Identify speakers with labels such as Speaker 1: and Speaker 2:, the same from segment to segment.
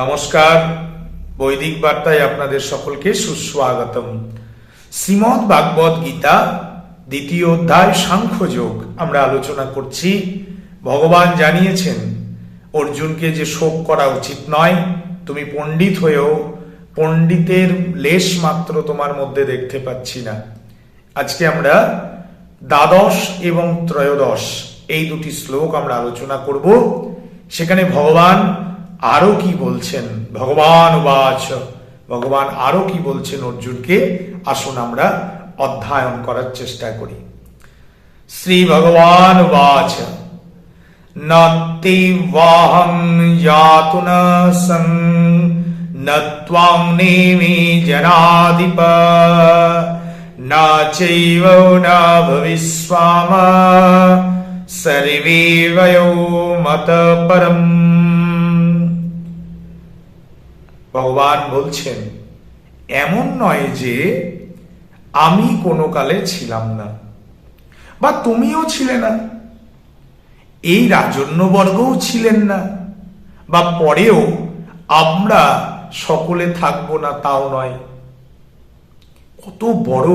Speaker 1: নমস্কার। বৈদিক বার্তায় আপনাদের সকলকে সুস্বাগতম। শ্রীমদ ভাগবত গীতা, দ্বিতীয় অধ্যায়, সাংখ্যযোগ। আমরা আলোচনা করছি। ভগবান জানিয়েছেন, অর্জুনকে যে শোক করা উচিত নয়, তুমি পণ্ডিত হয়েও পণ্ডিতের লেশ মাত্র তোমার মধ্যে দেখতে পাচ্ছি না। আজকে আমরা দ্বাদশ এবং ত্রয়োদশ এই দুটি শ্লোক আমরা আলোচনা করব। সেখানে ভগবান আরও কি বলছেন? ভগবান উবাচ। ভগবান আরও কি বলছেন অর্জুনকে? আসুন আমরা অধ্যয়ন করার চেষ্টা করি। শ্রী ভগবান উবাচ। নতিবাহং যাতু ন সং, ন ত্বাং নেমে জনাধিপ, ন চৈব ন ভবিষ্যাম সর্বে মত পরম। ভগবান বলছেন, এমন নয় যে আমি কোনো কালে ছিলাম না, বা তুমিও ছিলে না। এই রাজন্যবর্গও ছিলেন না, বা পরেও আমরা সকলে থাকব না তাও নয়। কত বড়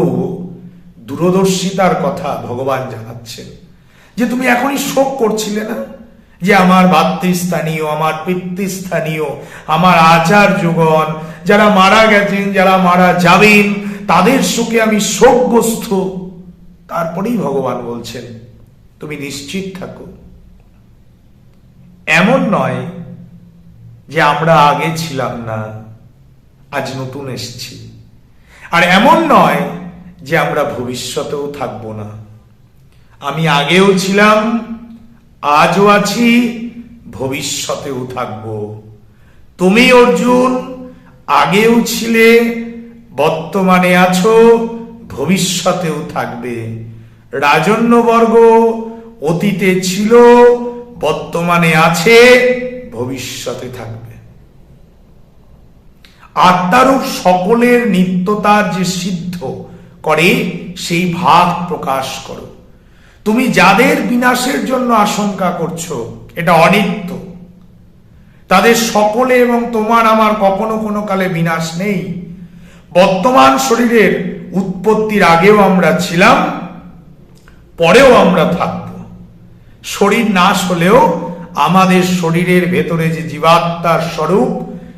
Speaker 1: দূরদর্শিতার কথা ভগবান জানাচ্ছেন, যে তুমি এখনই শোক করছিলে না? যে আমার ভাতৃস্থানীয় আমার পিতৃস্থানীয়, আমার আচার্যগণ যারা মারা গেছেন, যারা মারা যাবেন, তাদের সুখে আমি শোকগ্রস্ত তারপরেই ভগবান বলছেন, তুমি নিশ্চিত থাকো। এমন নয় যে আমরা আগে ছিলাম না, আজ নতুন এসছি। আর এমন নয় যে আমরা ভবিষ্যতেও থাকব না। আমি আগেও ছিলাম আজও আছি, ভবিষ্যতেও থাকব। তুমি অর্জুন, আগেও ছিলে, বর্তমানে আছো, ভবিষ্যতেও থাকবে। রাজন্যবর্গ, অতীতে ছিল, বর্তমানে আছে, ভবিষ্যতে থাকবে। আত্মারূপ সকলের নিত্যতার যে সিদ্ধ করে, সেই ভাব প্রকাশ করো। তুমি যাদের বিনাশের জন্য আশঙ্কা করছ, এটা অনিত্য। তাদের সকলে এবং তোমার আমার কখনো কোনো কালে বিনাশ নেই। বর্তমান শরীরের উৎপত্তির আগেও আমরা ছিলাম, পরেও আমরা থাকব। শরীর নাশ হলেও আমাদের শরীরের ভেতরে যে জীবাত্মার স্বরূপ,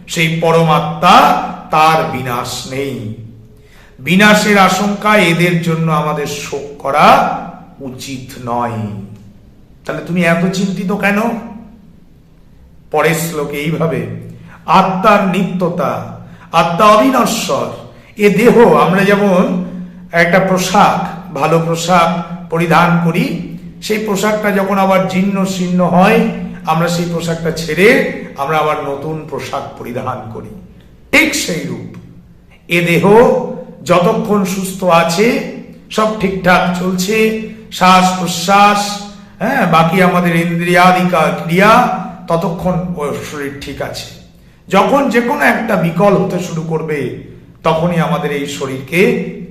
Speaker 1: সেই পরমাত্মা তার বিনাশ নেই। বিনাশের আশঙ্কা এদের জন্য আমাদের শোক করা উচিত নয়। তাহলে তুমি এত চিন্তিত কেন? পরের শ্লোকে এইভাবে আত্মার নিত্যতা, আত্মা অবিনশ্বর, এ দেহ আমরা যেমন একটা পোশাক, ভালো পোশাক পরিধান করি, সেই পোশাকটা যখন আবার জীর্ণ শীর্ণ হয়, আমরা সেই পোশাকটা ছেড়ে আমরা আবার নতুন পোশাক পরিধান করি। ঠিক সেই রূপ। এ দেহ যতক্ষণ সুস্থ আছে, সব ঠিকঠাক চলছে শ্বাস প্রশ্বাস হ্যাঁ বাকি আমাদের ইন্দ্রিয়াদিকা ক্রিয়া, ততক্ষণ শরীর ঠিক আছে। যখন যে কোনো একটা বিকল হতে শুরু করবে, তখনই আমাদের এই শরীরকে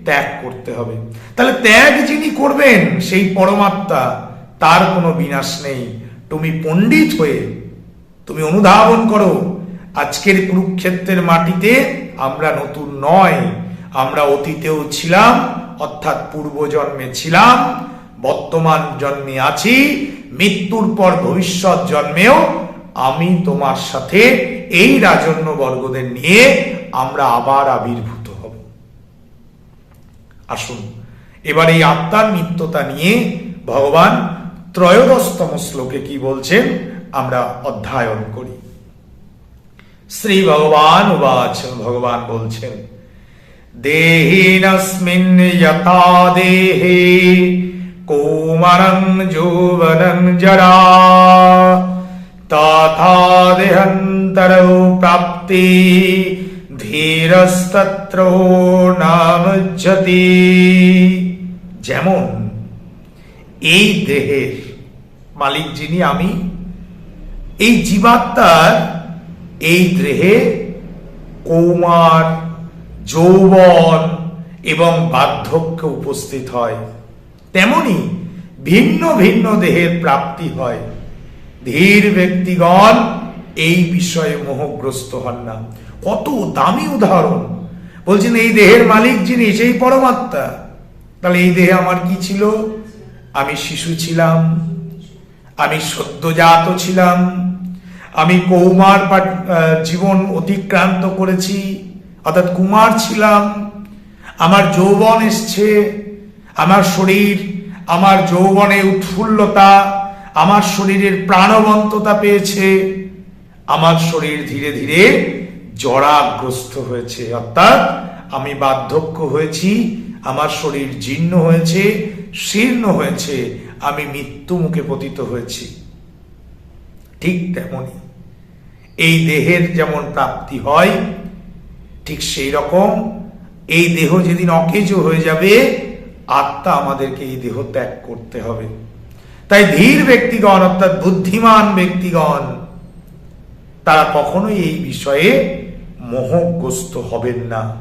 Speaker 1: ত্যাগ করতে হবে। তাহলে ত্যাগ যিনি করবেন, সেই পরমাত্মা, তার কোনো বিনাশ নেই। তুমি পণ্ডিত হয়ে, তুমি অনুধাবন করো, আজকের কুরুক্ষেত্রের মাটিতে আমরা নতুন নয়। আমরা অতীতেও ছিলাম, অর্থাৎ পূর্বজন্মে ছিলাম বর্তমান জন্মে আছি, মৃত্যুর পর ভবিষ্যৎ জন্মেও আমি তোমার সাথে এই রাজন্য বর্গদের নিয়ে আমরা আবার আবির্ভূত হব। আসুন, এবার এই আত্মার নিত্যতা নিয়ে ভগবান ত্রয়োদশতম শ্লোকে কি বলছেন আমরা অধ্যয়ন করি। শ্রী ভগবান উবাচ, ভগবান বলছেন, দেহিনস্মিন দেহে কৌমারং যৌবনং জরা তথা দেহান্তরৌ প্রাপ্তি ধীরস্তত্র নামজ্জতি যেমন এই দেহের মালিক যিনি আমি, এই জীবাত্মার এই দেহে কৌমার, যৌবন এবং বার্ধক্য উপস্থিত হয়। তেমনি ভিন্ন ভিন্ন দেহের প্রাপ্তি হয়। ধীর ব্যক্তিগণ এই বিষয়ে মোহগ্রস্ত হন না। কত দামি উদাহরণ। বলছেন, এই দেহের মালিক যিনি, সেই পরমাত্মা। তাহলে এই দেহে আমার কি ছিল? আমি শিশু ছিলাম, আমি সদ্যজাত ছিলাম, আমি কৌমার জীবন অতিক্রান্ত করেছি, অর্থাৎ কুমার ছিলাম, আমার যৌবন এসছে আমার শরীর, আমার যৌবনে উৎফুল্লতা, আমার শরীরের প্রাণবন্ততা পেয়েছে, আমার শরীর ধীরে ধীরে জরাগ্রস্ত হয়েছে। অর্থাৎ আমি বার্ধক্য হয়েছি, আমার শরীর জীর্ণ হয়েছে, শীর্ণ হয়েছে, আমি মৃত্যু মুখে পতিত হয়েছি। ঠিক তেমনি এই দেহের যেমন প্রাপ্তি হয়, ঠিক সেই রকম এই দেহ যেদিন অকেজ হয়ে যাবে আত্মা আমাদেরকে এই দেহ ত্যাগ করতে হবে। তাই ধীর ব্যক্তিগণ, অর্থাৎ বুদ্ধিমান ব্যক্তিগণ, তারা কখনোই এই বিষয়ে মোহগ্রস্ত হবেন না।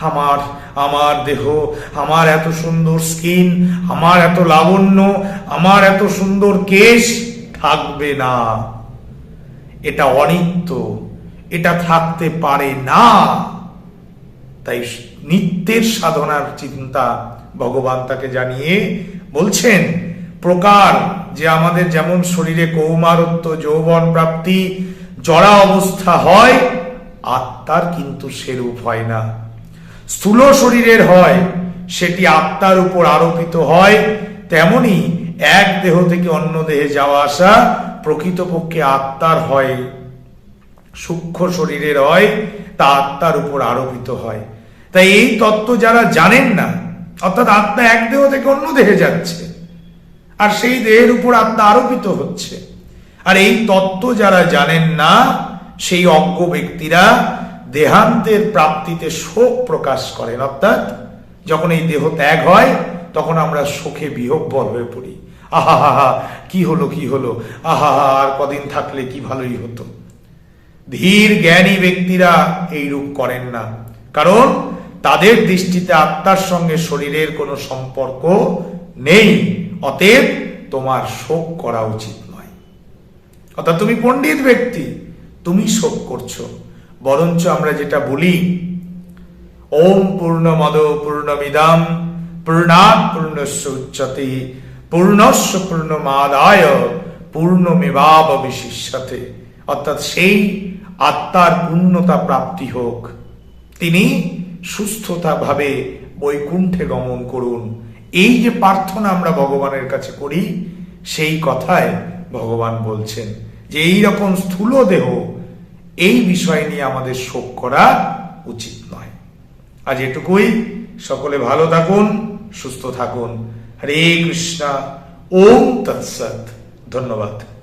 Speaker 1: আমার আমার দেহ, আমার এত সুন্দর স্কিন, আমার এত লাবণ্য, আমার এত সুন্দর কেশ থাকবে না। এটা অনিত্য, এটা থাকতে পারে না। তাই নিত্যের সাধনার চিন্তা ভগবান তাকে জানিয়ে বলছেন, প্রকার যে আমাদের যেমন শরীরে কৌমারত্ব, যৌবন প্রাপ্তি জড়া অবস্থা হয়, আত্মার কিন্তু সেরূপ হয় না। স্থূল শরীরের হয়, সেটি আত্মার উপর আরোপিত হয়, তেমনি এক দেহ থেকে অন্য দেহে যাওয়া আসা প্রকৃতপক্ষে আত্মার হয়। সূক্ষ্ম শরীরের হয়, তা আত্মার উপর আরোপিত হয়। তাই এই তত্ত্ব যারা জানেন না অর্থাৎ আত্মা এক দেহ থেকে অন্য দেহে যাচ্ছে। আর সেই দেহের উপর আত্মা আরোপিত হচ্ছে। আর এই তত্ত্ব যারা জানেন না, সেই অজ্ঞ ব্যক্তিরা দেহান্তের প্রাপ্তিতে শোক প্রকাশ করেন। অর্থাৎ যখন এই দেহ ত্যাগ হয়, তখন আমরা শোকে বিহব্বল হয়ে পড়ি। আহা হা হা কি হলো কি হলো? আহা হা আর কদিন থাকলে কি ভালোই হতো? ধীর জ্ঞানী ব্যক্তিরা এই রূপ করেন না। কারণ তাদের দৃষ্টিতে আত্মার সঙ্গে শরীরের কোনো সম্পর্ক নেই, অতএব তোমার শোক করা উচিত নয়। অর্থাৎ তুমি পণ্ডিত ব্যক্তি, তুমি শোক করছ। বরঞ্চ আমরা যেটা বলি, ওম পূর্ণ পূর্ণমদ পূর্ণমিদম, পূর্ণাৎ পূর্ণস্য উচ্চতে, পূর্ণস্য পূর্ণমাদায়, পূর্ণমেবাব বিশিষ্যতে। অর্থাৎ সেই আত্মার পূর্ণতা প্রাপ্তি হোক, তিনি সুস্থতা ভাবে বৈকুণ্ঠে গমন করুন। এই যে প্রার্থনা আমরা ভগবানের কাছে করি, সেই কথায় ভগবান বলছেন যে এই রকম স্থূল দেহ এই বিষয় নিয়ে আমাদের শোক করা উচিত নয়। আজ এটুকুই। সকলে ভালো থাকুন, সুস্থ থাকুন। হরে কৃষ্ণা, ওম তৎসৎ। ধন্যবাদ।